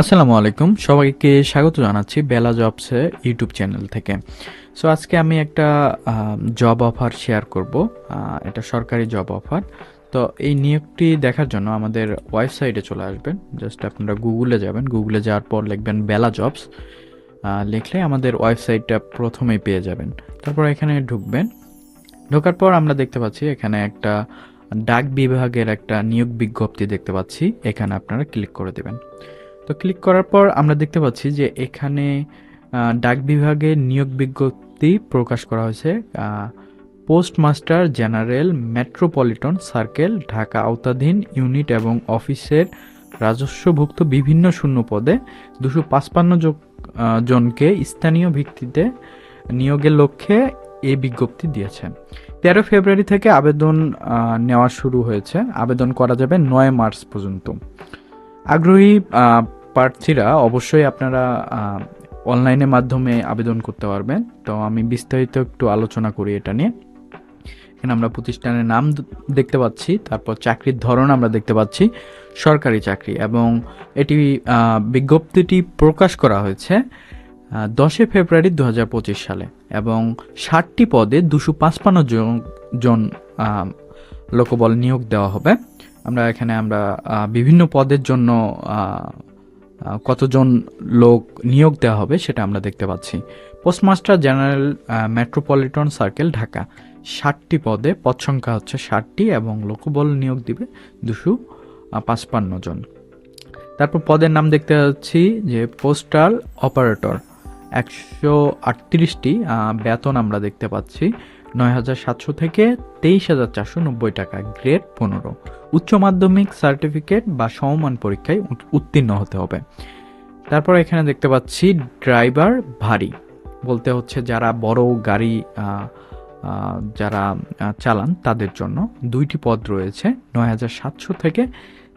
আসসালামু আলাইকুম। সবাইকে স্বাগত জানাচ্ছি বেলা জবসে ইউটিউব চ্যানেল থেকে। সো আজকে আমি একটা জব অফার শেয়ার করব। এটা সরকারি জব অফার তো এই নিয়োগটি দেখার জন্য আমাদের ওয়েবসাইটে চলে আসবেন। জাস্ট আপনারা গুগলে যাবেন। গুগলে যাওয়ার পর লিখবেন বেলা জবস। লিখলে আমাদের ওয়েবসাইটটা প্রথমেই পেয়ে যাবেন। তারপর এখানে ঢুকবেন। ঢোকার পর আমরা দেখতে পাচ্ছি এখানে একটা ডাক বিভাগের একটা নিয়োগ বিজ্ঞপ্তি দেখতে পাচ্ছি। এখানে আপনারা ক্লিক করে দেবেন। তো ক্লিক করার পর আমরা দেখতে পাচ্ছি যে এখানে ডাক বিভাগে নিয়োগ বিজ্ঞপ্তি প্রকাশ করা হয়েছে। Postmaster general metropolitan circle Dhaka, আওতাধীন ইউনিট এবং অফিসের রাজস্বভুক্ত বিভিন্ন শূন্য পদে দুশো পাঁচপান্ন জনকে স্থানীয় ভিত্তিতে নিয়োগের লক্ষ্যে এ বিজ্ঞপ্তি দিয়েছে। তেরো ফেব্রুয়ারি থেকে আবেদন নেওয়া শুরু হয়েছে। আবেদন করা যাবে নয় মার্চ পর্যন্ত। আগ্রহী প্রার্থীরা অবশ্যই আপনারা অনলাইনের মাধ্যমে আবেদন করতে পারবেন। তো আমি বিস্তারিত একটু আলোচনা করি এটা নিয়ে। এখানে আমরা প্রতিষ্ঠানের নাম দেখতে পাচ্ছি, তারপর চাকরির ধরন আমরা দেখতে পাচ্ছি, সরকারি চাকরি এবং এটি বিজ্ঞপ্তিটি প্রকাশ করা হয়েছে দশই ফেব্রুয়ারি দু হাজার পঁচিশ সালে এবং ষাটটি পদে দুশো পাঁচপান্ন জন জন লোকবল নিয়োগ দেওয়া হবে। আমরা এখানে আমরা বিভিন্ন পদের জন্য কতজন লোক নিয়োগ দেওয়া হবে সেটা আমরা দেখতে পাচ্ছি। Postmaster general metropolitan circle Dhaka ষাটটি পদে, পদ সংখ্যা হচ্ছে ষাটটি এবং লোকবল নিয়োগ দিবে দুশো পাঁচপান্ন জন। তারপর পদের নাম দেখতে পাচ্ছি যে পোস্টাল অপারেটর একশো আটত্রিশটি বেতন আমরা দেখতে পাচ্ছি। নয় হাজার সাতশো থেকে তেইশ হাজার চারশো নব্বই টাকা, গ্রেড পনেরো। উচ্চ মাধ্যমিক সার্টিফিকেট বা সমমান পরীক্ষায় উত্তীর্ণ হতে হবে। তারপর এখানে দেখতে পাচ্ছি ড্রাইভার ভারী। বলতে হচ্ছে যারা বড় গাড়ি যারা চালান তাদের জন্য দুইটি পদ রয়েছে, নয় হাজার সাতশো থেকে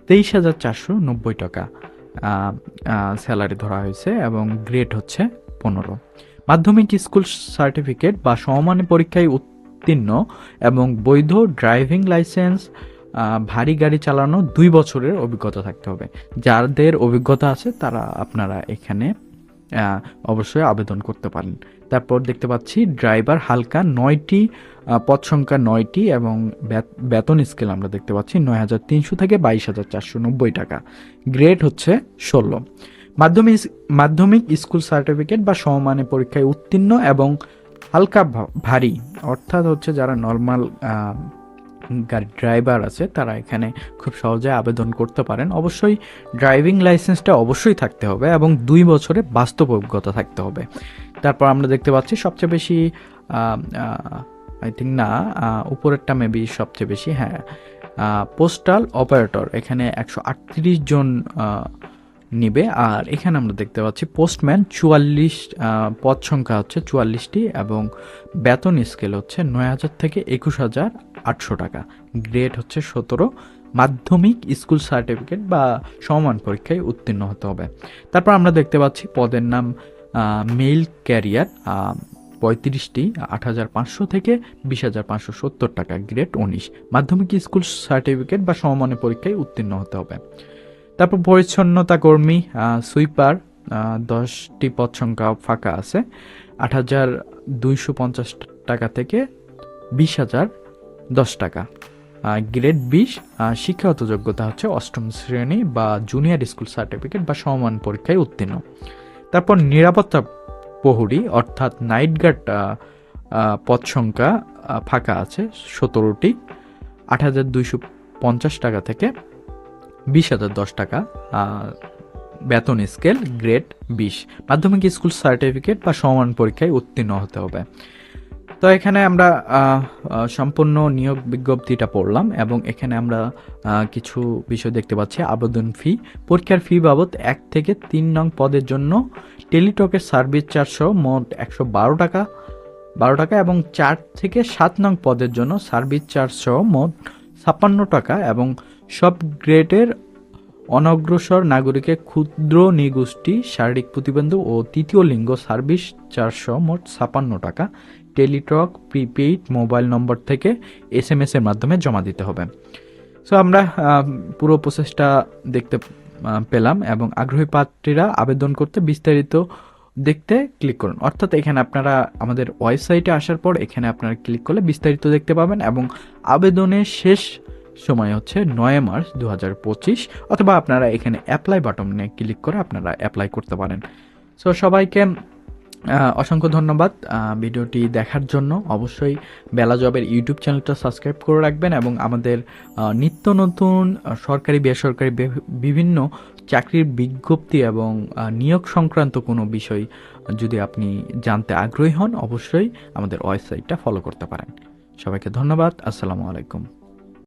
তেইশ হাজার চারশো নব্বই টাকা স্যালারি ধরা হয়েছে এবং গ্রেড হচ্ছে পনেরো। মাধ্যমিক স্কুল সার্টিফিকেট বা সমমানের পরীক্ষায় উত্তীর্ণ এবং বৈধ ড্রাইভিং লাইসেন্স ভারী গাড়ি চালানো দুই বছরের অভিজ্ঞতা থাকতে হবে। যাদের অভিজ্ঞতা আছে তারা আপনারা এখানে অবশ্যই আবেদন করতে পারেন। তারপর দেখতে পাচ্ছি ড্রাইভার হালকা নয়টি পদ সংখ্যা নয়টি এবং বেতন স্কেল আমরা দেখতে পাচ্ছি নয় হাজার তিনশো থেকে বাইশ হাজার চারশো নব্বই টাকা। গ্রেড হচ্ছে ষোলো। মাধ্যমিক মাধ্যমিক স্কুল সার্টিফিকেট বা সমমানের পরীক্ষায় উত্তীর্ণ এবং হালকা ভারী, অর্থাৎ হচ্ছে যারা নর্মাল গাড়ি ড্রাইভার আছে, তারা এখানে খুব সহজে আবেদন করতে পারেন। অবশ্যই ড্রাইভিং লাইসেন্সটা অবশ্যই থাকতে হবে এবং দুই বছরে বাস্তব অভিজ্ঞতা থাকতে হবে। তারপর আমরা দেখতে পাচ্ছি সবচেয়ে বেশি আই থিঙ্ক না উপরেরটা মেবি সবচেয়ে বেশি হ্যাঁ পোস্টাল অপারেটর এখানে একশো আটত্রিশ জন নিবে। আর এখানে আমরা দেখতে পাচ্ছি পোস্টম্যান চুয়াল্লিশ পদ সংখ্যা হচ্ছে চুয়াল্লিশটি এবং বেতন স্কেল হচ্ছে নয় হাজার থেকে একুশ হাজার আটশো টাকা। গ্রেড হচ্ছে সতেরো। মাধ্যমিক স্কুল সার্টিফিকেট বা সমান পরীক্ষায় উত্তীর্ণ হতে হবে। তারপর আমরা দেখতে পাচ্ছি পদের নাম মেইল ক্যারিয়ার পঁয়ত্রিশটি, আট হাজার পাঁচশো থেকে বিশ হাজার পাঁচশো সত্তর টাকা, গ্রেড উনিশ। মাধ্যমিক স্কুল সার্টিফিকেট বা সমমানের পরীক্ষায় উত্তীর্ণ হতে হবে। তারপর পরিচ্ছন্নতা কর্মী সুইপার দশটি পদ সংখ্যা ফাঁকা আছে। আট হাজার দুইশো পঞ্চাশ টাকা থেকে বিশ হাজার দশ টাকা। গ্রেড বিশ শিক্ষাগত যোগ্যতা হচ্ছে অষ্টম শ্রেণি বা জুনিয়র স্কুল সার্টিফিকেট বা সমমান পরীক্ষায় উত্তীর্ণ। তারপর নিরাপত্তা প্রহরী, অর্থাৎ নাইট গার্ড পদ সংখ্যা ফাঁকা আছে, সতেরোটি। আট হাজার দুইশো পঞ্চাশ টাকা থেকে বিশ হাজার দশ টাকা বেতন স্কেল গ্রেড বিশ। মাধ্যমিক স্কুল সার্টিফিকেট বা সমান পরীক্ষায় উত্তীর্ণ হতে হবে। তো এখানে আমরা সম্পূর্ণ নিয়োগ বিজ্ঞপ্তিটা পড়লাম এবং এখানে আমরা কিছু বিষয় দেখতে পাচ্ছি। আবেদন ফি, পরীক্ষার ফি বাবদ এক থেকে তিন নং পদের জন্য টেলিটকের সার্ভিস চারশো মোট একশো বারো টাকা বারো টাকা এবং চার থেকে সাত নং পদের জন্য সার্ভিস চারশো মোট ছাপ্পান্ন টাকা এবং সব গ্রেডের অনগ্রসর নাগরিকের ক্ষুদ্র নিগোষ্ঠী, শারীরিক প্রতিবন্ধ ও তৃতীয় লিঙ্গ সার্ভিস চারশো মোট ছাপান্ন টাকা। টেলিটক, প্রিপেইড, মোবাইল নম্বর থেকে এস এম এর মাধ্যমে জমা দিতে হবে। সো আমরা পুরো প্রসেসটা দেখতে পেলাম এবং আগ্রহী প্রার্থীরা আবেদন করতে বিস্তারিত দেখতে ক্লিক করুন। অর্থাৎ এখানে আপনারা আমাদের ওয়েবসাইটে আসার পর এখানে আপনারা ক্লিক করলে বিস্তারিত দেখতে পাবেন এবং আবেদনের শেষ সময় হচ্ছে নয় মার্চ দু হাজার পঁচিশ অথবা আপনারা এখানে অ্যাপ্লাই বাটনে ক্লিক করে আপনারা অ্যাপ্লাই করতে পারেন। সো সবাইকে অসংখ্য ধন্যবাদ ভিডিওটি দেখার জন্য। অবশ্যই বেলা জবের ইউটিউব চ্যানেলটা সাবস্ক্রাইব করে রাখবেন এবং আমাদের নিত্য নতুন সরকারি, বেসরকারি বিভিন্ন চাকরির বিজ্ঞপ্তি এবং নিয়োগ সংক্রান্ত কোনো বিষয় যদি আপনি জানতে আগ্রহী হন, অবশ্যই আমাদের ওয়েবসাইটটা ফলো করতে পারেন। সবাইকে ধন্যবাদ, আসসালামু আলাইকুম।